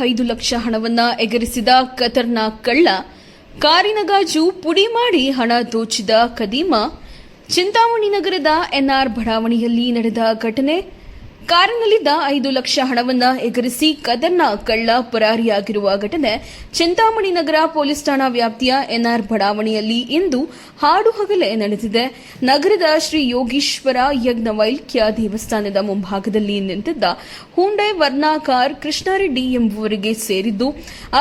ಐದು ಲಕ್ಷ ಹಣವನ್ನ ಎಗರಿಸಿದ ಕತರ್ನ ಕಳ್ಳ, ಕಾರಿನ ಗಾಜು ಪುಡಿ ಮಾಡಿ ಹಣ ದೋಚಿದ ಕದೀಮ, ಚಿಂತಾಮಣಿ ನಗರದ ಎನ್ಆರ್ ಬಡಾವಣೆಯಲ್ಲಿ ನಡೆದ ಘಟನೆ ಕಾರಿನಲ್ಲಿದ್ದ ಐದು ಲಕ್ಷ ಹಣವನ್ನ ಎಗರಿಸಿ ಕದರ್ನ ಕಳ್ಳ ಪರಾರಿಯಾಗಿರುವ ಘಟನೆ ಚಿಂತಾಮಣಿ ನಗರ ಪೊಲೀಸ್ ಠಾಣಾ ವ್ಯಾಪ್ತಿಯ ಎನ್ಆರ್ ಬಡಾವಣೆಯಲ್ಲಿ ಇಂದು ಹಾಡು ಹಗಲೆ ನಡೆದಿದೆ. ನಗರದ ಶ್ರೀ ಯೋಗೀಶ್ವರ ಯಜ್ಞವೈಲ್ಕ್ಯ ದೇವಸ್ಥಾನದ ಮುಂಭಾಗದಲ್ಲಿ ನಿಂತಿದ್ದ ಹುಂಡೈ ವರ್ಣಾ ಕಾರ್ ಕೃಷ್ಣಾರೆಡ್ಡಿ ಎಂಬುವರಿಗೆ ಸೇರಿದ್ದು,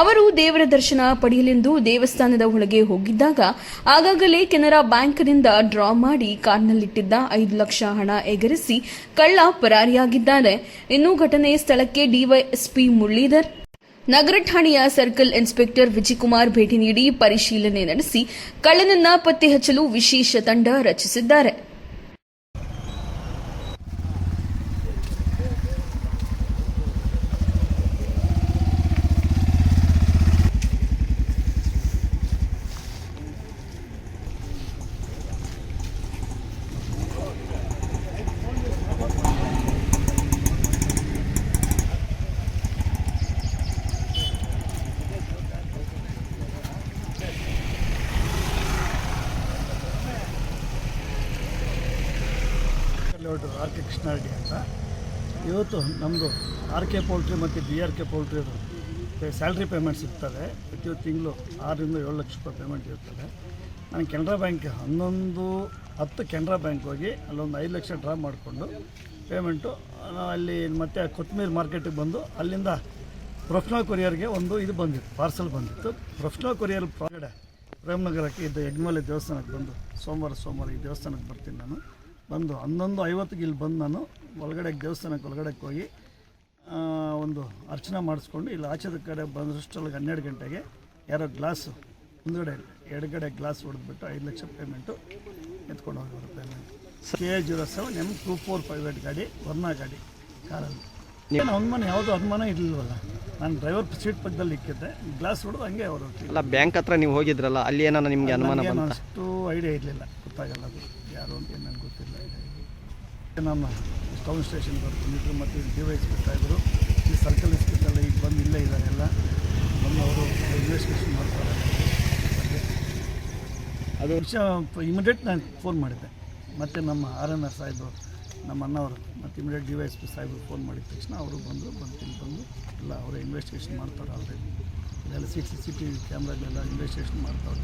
ಅವರು ದೇವರ ದರ್ಶನ ಪಡೆಯಲೆಂದು ದೇವಸ್ಥಾನದ ಒಳಗೆ ಹೋಗಿದ್ದಾಗ ಆಗಾಗಲೇ ಕೆನರಾ ಬ್ಯಾಂಕ್ನಿಂದ ಡ್ರಾ ಮಾಡಿ ಕಾರ್ನಲ್ಲಿಟ್ಟಿದ್ದ ಐದು ಲಕ್ಷ ಹಣ ಎಗರಿಸಿ ಕಳ್ಳ ಪರಾರಿಯಾಗಿದ್ದಾರೆ ಇನ್ನು ಘಟನೆ ಸ್ಥಳಕ್ಕೆ ಡಿವೈಎಸ್ಪಿ ಮುರಳೀಧರ್. ನಗರ ಠಾಣೆಯ ಸರ್ಕಲ್ ಇನ್ಸ್ಪೆಕ್ಟರ್ ವಿಜಯಕುಮಾರ್ ಭೇಟಿ ನೀಡಿ ಪರಿಶೀಲನೆ ನಡೆಸಿ ಕಳ್ಳನನ್ನ ಪತ್ತೆ ಹಚ್ಚಲು ವಿಶೇಷ ತಂಡ ರಚಿಸಿದ್ದಾರೆ. ಲೇಔಟು ಆರ್ ಕೆ ಕೃಷ್ಣಾರೆಡ್ಡಿ ಅಂತ. ಇವತ್ತು ನಮ್ಮದು ಆರ್ ಕೆ ಪೌಲ್ಟ್ರಿ ಮತ್ತು ಬಿ ಆರ್ ಕೆ ಪೌಲ್ಟ್ರಿದು ಸ್ಯಾಲ್ರಿ ಪೇಮೆಂಟ್ಸ್ ಇರ್ತದೆ ಪ್ರತಿ ತಿಂಗಳು ಆರರಿಂದ ಏಳು ಲಕ್ಷ ರೂಪಾಯಿ ಪೇಮೆಂಟ್ ಇರ್ತದೆ. ನಾನು ಕೆನರಾ ಬ್ಯಾಂಕ್ ಹನ್ನೊಂದು ಹತ್ತು ಕೆನರಾ ಬ್ಯಾಂಕ್ ಹೋಗಿ ಅಲ್ಲೊಂದು ಐದು ಲಕ್ಷ ಡ್ರಾ ಮಾಡಿಕೊಂಡು ಪೇಮೆಂಟು ಅಲ್ಲಿ ಮತ್ತೆ ಕೊತ್ತಂಬರಿ ಮಾರ್ಕೆಟಿಗೆ ಬಂದು ಅಲ್ಲಿಂದ ಪ್ರೊಫೆಷನಲ್ ಕೊರಿಯರ್ಗೆ ಒಂದು ಇದು ಬಂದಿತ್ತು, ಪಾರ್ಸಲ್ ಬಂದಿತ್ತು. ಪ್ರೊಫೆಷನಲ್ ಕೊರಿಯರ್ ಹೊರಗಡೆ ಪ್ರೇಮನಗರಕ್ಕೆ ಇದು ಯಜ್ಞಮಲೆ ದೇವಸ್ಥಾನಕ್ಕೆ ಬಂದು ಸೋಮವಾರ ಸೋಮವಾರ ಈ ದೇವಸ್ಥಾನಕ್ಕೆ ಬರ್ತೀನಿ ನಾನು. ಬಂದು ಹನ್ನೊಂದು ಐವತ್ತಿಗೆ ಇಲ್ಲಿ ಬಂದು ನಾನು ಒಳಗಡೆ ದೇವಸ್ಥಾನಕ್ಕೆ ಒಳಗಡೆಗೆ ಹೋಗಿ ಒಂದು ಅರ್ಚನೆ ಮಾಡಿಸ್ಕೊಂಡು ಇಲ್ಲಿ ಆಚೆದ ಕಡೆ ಬಂದಷ್ಟೊಳಗೆ ಹನ್ನೆರಡು ಗಂಟೆಗೆ ಯಾರೋ ಗ್ಲಾಸು ಮುಂದ್ಗಡೆ ಎಡಗಡೆ ಗ್ಲಾಸ್ ಹೊಡೆದ್ಬಿಟ್ಟು ಐದು ಲಕ್ಷ ಪೇಮೆಂಟು ಎತ್ಕೊಂಡು ಹೋಗಿ payment K zero seven M two four five eight ಗಾಡಿ ವರ್ಣಾ ಗಾಡಿ, ಕಾರಲ್ಲಿ. ಏನು ಅನುಮಾನ ಯಾವುದೂ ಅನುಮಾನ ಇರಲಿಲ್ವಲ್ಲ. ನಾನು ಡ್ರೈವರ್ ಸೀಟ್ ಪಕ್ಕದಲ್ಲಿ ಇಕ್ಕಿದ್ದೆ ಗ್ಲಾಸ್ ಹೊಡೆದು ಹಂಗೆ ಅವರು ಇಲ್ಲ ಬ್ಯಾಂಕ್ ಹತ್ರ ನೀವು ಹೋಗಿದ್ರಲ್ಲ ಅಲ್ಲಿ ಏನೋ ನಿಮಗೆ ಅನುಮಾನ ನನಗೇನು ಬಂತ? ಅಷ್ಟು ಐಡಿಯಾ ಇರಲಿಲ್ಲ ಗೊತ್ತಾಗಲ್ಲ ಅದು ಯಾರು ಅಂತ ಏನು ನನಗೆ ಗೊತ್ತಿಲ್ಲ ನಮ್ಮ ಟೌನ್ ಸ್ಟೇಷನ್ ಬರ್ಕೊಂಡಿದ್ರು ಮತ್ತು ಡಿ ವೈ ಇದ್ರು ಈ ಸರ್ಕಲ್ ಇಸ್ಪಿಟಲ್ ಈಗ ಬಂದು ಇಲ್ಲೇ ಇದ್ದಾರೆ ಎಲ್ಲ. ಬಂದು ಅವರು ಇನ್ವೆಸ್ಟಿಗೇಷನ್ ಮಾಡ್ತಾರೆ. ಅದು ವಿಷಯ ಇಮಿಡಿಯೇಟ್ ನಾನು ಫೋನ್ ಮಾಡಿದ್ದೆ. ಮತ್ತು ನಮ್ಮ ಆರ್ ಎನ್ ಆರ್ ಸಾಹೇಬರು ನಮ್ಮ ಅಣ್ಣವರು ಮತ್ತು immediate D Y S P ಸಾಹೇಬರು ಫೋನ್ ಮಾಡಿದ ತಕ್ಷಣ ಅವರು ಬಂದು ಬಂದು ಇಲ್ಲಿ ಬಂದು ಎಲ್ಲ ಅವರೇ ಇನ್ವೆಸ್ಟಿಗೇಷನ್ ಮಾಡ್ತಾರೆ ಆಲ್ರೆಡಿ ಇದೆಲ್ಲ C C C T V ಕ್ಯಾಮ್ರಾಗಳೆಲ್ಲ investigation ಮಾಡ್ತಾರೆ